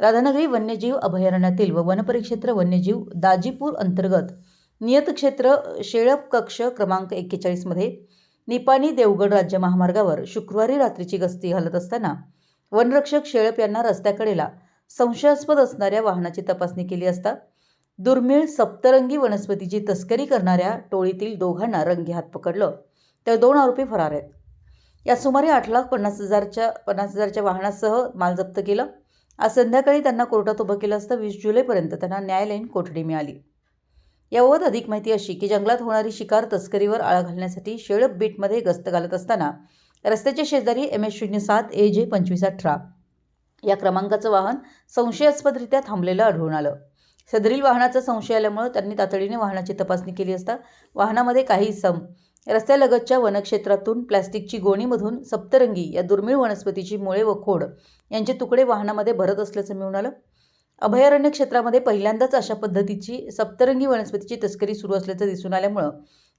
राधानगरी वन्यजीव अभयारण्यातील व वनपरिक्षेत्र वन्यजीव दाजीपूर अंतर्गत नियतक्षेत्र शेळप कक्ष क्रमांक एक्केचाळीसमध्ये निपाणी देवगड राज्य महामार्गावर शुक्रवारी रात्रीची गस्ती घालत असताना वनरक्षक शेळप यांना रस्त्याकडेला संशयास्पद असणाऱ्या वाहनाची तपासणी केली असता दुर्मिळ सप्तरंगी वनस्पतीची तस्करी करणाऱ्या टोळीतील दोघांना रंगी हात पकडलं. तर दोन आरोपी फरार आहेत. या सुमारे आठ लाख पन्नास हजारच्या पन्नास हजारच्या वाहनासह माल जप्त केलं. आज संध्याकाळी त्यांना कोर्टात उभं केलं असतं. वीस जुलैपर्यंत त्यांना न्यायालयीन कोठडी मिळाली. याबाबत अधिक माहिती अशी की जंगलात होणारी शिकार तस्करीवर आळा घालण्यासाठी शेळप बीटमध्ये गस्त घालत असताना रस्त्याच्या शेजारी एम एस शून्य सात ए जे पंचवीस अठरा या क्रमांकाचं वाहन संशयास्पदरित्या थांबलेलं आढळून आलं. सदरील वाहनाचा संशय आल्यामुळं त्यांनी तातडीने वाहनाची तपासणी केली असता वाहनामध्ये काही सम रस्त्यालगतच्या वनक्षेत्रातून प्लॅस्टिकची गोणीमधून सप्तरंगी या दुर्मिळ वनस्पतीची मुळे व खोड यांचे तुकडे वाहनामध्ये भरत असल्याचं मिळून आलं. अभयारण्य क्षेत्रामध्ये पहिल्यांदाच अशा पद्धतीची सप्तरंगी वनस्पतीची तस्करी सुरू असल्याचं दिसून आल्यामुळं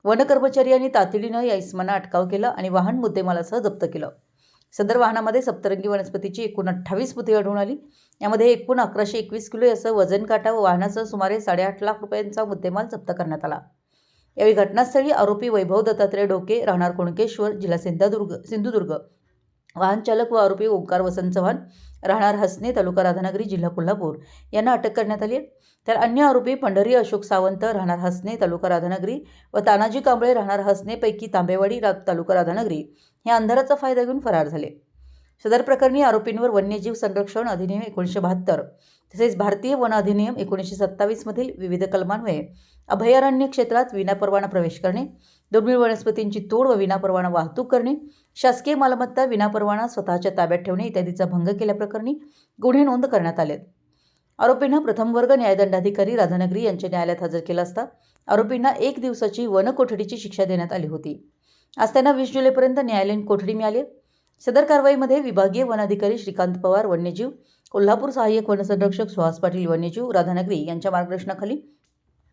वनकर्मचारी यांनी तातडीनं या इस्माना अटकाव केला आणि वाहन मुद्देमालासह जप्त केलं. सदर वाहनामध्ये सप्तरंगी वनस्पतीची एकूण अठ्ठावीस पुते आढळून आली. यामध्ये एकूण अकराशे एकवीस किलो याचं वजन काटा व वाहनासह सुमारे साडेआठ लाख रुपयांचा मुद्देमाल जप्त करण्यात आला. यावेळी घटनास्थळी आरोपी वैभव दत्तात्रय डोके राहणार कुणकेश्वर जिल्हा सिंधुदुर्ग सिंधुदुर्ग. वाहन चालक व आरोपी ओंकार वसंत चव्हाण राहणार हसने तालुका राधानगरी जिल्हा कोल्हापूर. यांना अटक करण्यात आली तर अन्य आरोपी पंढरी अशोक सावंत राहणार हसने तालुका राधानगरी व तानाजी कांबळे राहणार हसनेपैकी तांबेवाडी तालुका राधानगरी. हे अंधाराचा फायदा घेऊन फरार झाले. सदर प्रकरणी आरोपींवर वन्यजीव संरक्षण अधिनियम एकोणीसशे बहात्तर तसेच भारतीय वन अधिनियम एकोणीसशे सत्तावीसमधील विविध कलमान्वये अभयारण्य क्षेत्रात विनापरवाना प्रवेश करणे दुर्मिळ वनस्पतींची तोड व विनापरवाना वाहतूक करणे शासकीय मालमत्ता विनापरवाना स्वतःच्या ताब्यात ठेवणे इत्यादीचा भंग केल्याप्रकरणी गुन्हे नोंद करण्यात आलेत. आरोपींना प्रथम वर्ग न्यायदंडाधिकारी राधानगरी यांच्या न्यायालयात हजर केला असता आरोपींना एक दिवसाची वनकोठडीची शिक्षा देण्यात आली होती. आज त्यांना वीस जुलैपर्यंत न्यायालयीन कोठडी मिळाली सदर कारवाईमध्ये विभागीय वनाधिकारी श्रीकांत पवार वन्यजीव कोल्हापूर सहाय्यक वनसंरक्षक सुहास पाटील वन्यजीव राधानगरी यांच्या मार्गदर्शनाखाली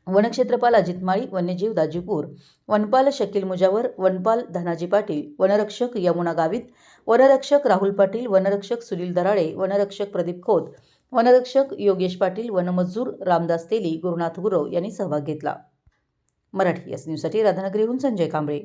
वनक्षेत्रपाल अजित माळी वन्यजीव दाजीपूर वनपाल शकील मुजावर वनपाल धनाजी पाटील वनरक्षक यमुना गावित वनरक्षक राहुल पाटील वनरक्षक सुनील दराळे वनरक्षक प्रदीप खोत वनरक्षक योगेश पाटील वनमजूर रामदास तेली गुरुनाथ गुरव यांनी सहभाग घेतला. मराठी एस न्यूजसाठी राधानगरीहून संजय कांबळे.